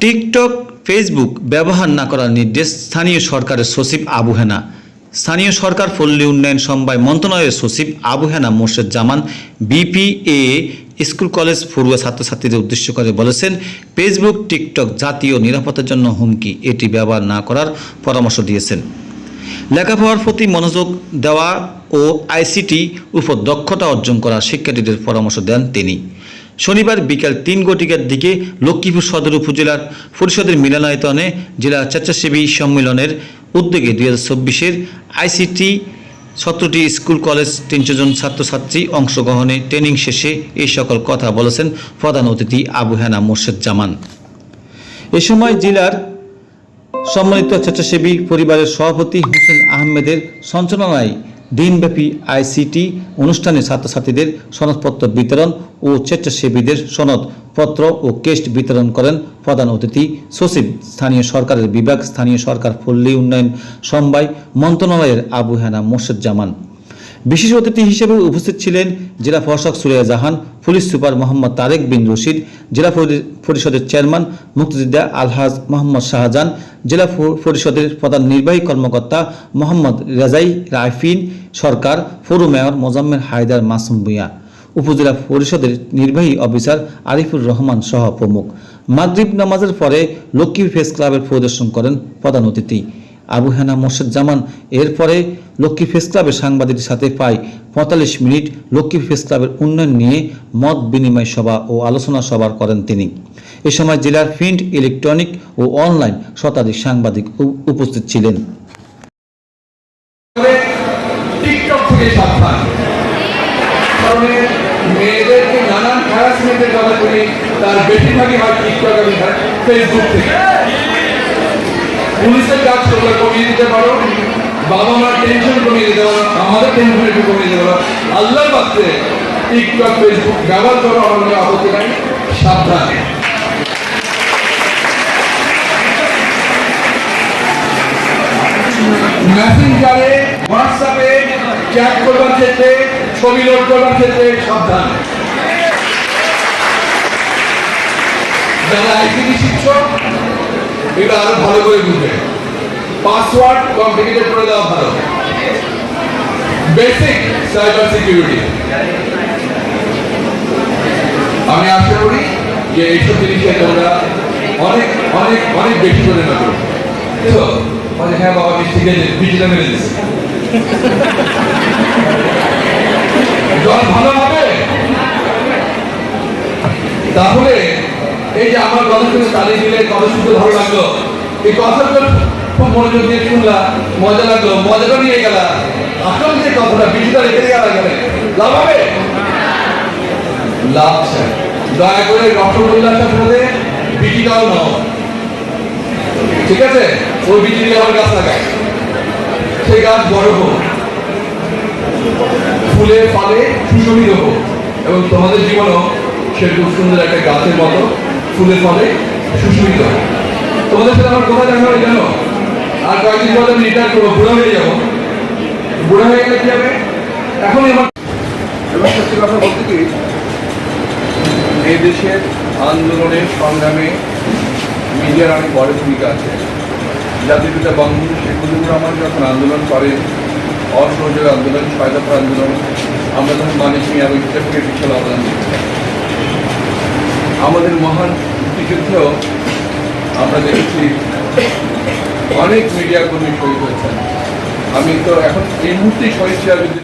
TikTok, Facebook ব্যবহার না করার নির্দেশ স্থানীয় সরকারের সচিব আবু হেনা। স্থানীয় সরকার পল্লী উন্নয়ন সমবায় মন্ত্রণালয়ের সচিব Abu Hena Morshed Zaman BPA school college পড়ুয়া ছাত্রছাত্রীদের উদ্দেশ্য করে বলেছেন, ফেসবুক, টিকটক জাতীয় নিরাপত্তার জন্য হুমকি, এটি ব্যবহার না করার পরামর্শ দিয়েছেন। লেখাপড়ার প্রতি মনোযোগ দেওয়া ও আইসিটি উপর দক্ষতা অর্জন করা শিক্ষার্থীদের পরামর্শ দেন তিনি। শনিবার বিকাল তিন ঘটিকার দিকে লক্ষ্মীপুর সদর উপজেলার পরিষদের মিলনায়তনে জেলা স্বেচ্ছাসেবী সম্মেলনের উদ্যোগে দুই হাজার চব্বিশের আইসিটি সতেরোটি স্কুল, কলেজ তিনশো জন ছাত্রছাত্রী অংশগ্রহণে ট্রেনিং শেষে এই সকল কথা বলেছেন প্রধান অতিথি আবু হেনা মোর্শেদ জামান এ সময় জেলার সম্মানিত স্বেচ্ছাসেবী পরিবারের সভাপতি হোসেন আহমেদের সঞ্চালনায় দিনব্যাপী আইসিটি অনুষ্ঠানে ছাত্রছাত্রীদের সনদপত্র বিতরণ ও স্বেচ্ছাসেবীদের সনদপত্র ও কেস্ট বিতরণ করেন প্রধান অতিথি সচিব স্থানীয় সরকারের বিভাগ স্থানীয় সরকার পল্লী উন্নয়ন সমবায় মন্ত্রণালয়ের আবু হেনা মোর্শেদ জামান বিশেষ অতিথি হিসেবে উপস্থিত ছিলেন জেলা প্রশাসক সুরিয়া জাহান, পুলিশ সুপার মোহাম্মদ তারেক বিন রশিদ, জেলা পরিষদের চেয়ারম্যান মুক্তিযোদ্ধা আলহাজ মোহাম্মদ শাহজাহান, জেলা পরিষদের প্রধান নির্বাহী কর্মকর্তা মোহাম্মদ রেজাই রাইফিন, সরকার, পৌর মেয়র মোজাম্মেল হায়দার মাসুম ভুঁইয়া, উপজেলা পরিষদের নির্বাহী অফিসার আরিফুর রহমান সহ প্রমুখ। মাগরিব নামাজের পরে লক্ষ্মী প্রেস ক্লাবের পরিদর্শন করেন প্রধান অতিথি। আবু হেনা মোর্শেদ জামান এরপরে লক্ষ্মী প্রেস ক্লাবের সাংবাদিকদের সাথে প্রায় পঁয়তাল্লিশ মিনিট লক্ষ্মী প্রেস ক্লাবের উন্নয়ন নিয়ে মত বিনিময় সভা ও আলোচনা সভা করেন তিনি। এ সময় জেলার প্রিন্ট, ইলেকট্রনিক ও অনলাইন শতাধিক সাংবাদিক উপস্থিত ছিলেন। তার বেশিরভাগই হয় টিকটক এবং ফেসবুক থেকে। পুলিশের কাজ তোমরা কমিয়ে দিতে পারো। বাবা মার টেনশন কমিয়ে দিতে পারো, আমাদের টেনশন একটু কমিয়ে দিতে পারো। আল্লাহর বাস্তে টিকটক ফেসবুক ব্যবহার করো কোনো আপত্তি নাই। সাবধান। মেসেঞ্জারে হোয়াটসঅ্যাপে চ্যাট করবার ক্ষেত্রে, ছবি লোড করবার ক্ষেত্রে সাবধান। যারা আইসিটি শিখছ এটা আরও ভালো করে বুঝবে। পাসওয়ার্ড কমপ্লিকেটেড করে দেওয়া ভালো। বেসিক সাইবার সিকিউরিটি আমি আশা করি যে এইসব জিনিসে তোমরা অনেক অনেক অনেক বেশি করে তো বলে হ্যাঁ বাবা আমি শিখে বিচিটা মেরে জল ভালো হবে? তাহলে এই যে আমার কথা শুনে তালি দিলে কথা শুনতে ভালো লাগল। এই কথাগুলো খুব মনোযোগ দিয়ে শুনলা মজা লাগল, মজাটা নিয়ে গেলা আসল যে কথাটা বিচিটা রেখে দিয়ে গেলা গেলে লাভ হবে? লাভ স্যার দয়া করে রসগোল্লাটা বলে বিচিটাও নাও। ঠিক আছে? ওই বিচি দিয়ে আমার গাছ লাগায় সেই গাছ বড় হোক। ফুলে ফলে সুশোভিত হোক। এবং তোমাদের জীবনও সে খুব সুন্দর একটা গাছের মতো। ফুলে ফলে সুশোভিত তোমাদের সাথে আমার কথা দেখা হয় জানো? আর কয়েকদিন পরে আমি রিটায়ার করব, বুড়া হয়ে যাব। বুড়া হয়ে গেলে কি হবে? এখনই আমার এবং সত্যি কথা বলতে কি এই দেশের আন্দোলনে সংগ্রামে মিডিয়ার অনেক বড় ভূমিকা আছে। জাতির পিতা বঙ্গবন্ধু শেখ মুজিবুর রহমান যখন আন্দোলন করেন, অসহযোগ আন্দোলন ছয় দফা আন্দোলন, আমরা তখন মানিক মিয়া এবং হিসাবকে বিশাল অবদান দিয়েছি। আমাদের মহান মুক্তিযুদ্ধেও আমরা দেখেছি অনেক মিডিয়া কর্মী শহীদ হয়েছেন। আমি তো এখন এই মুহূর্তেই শহীদ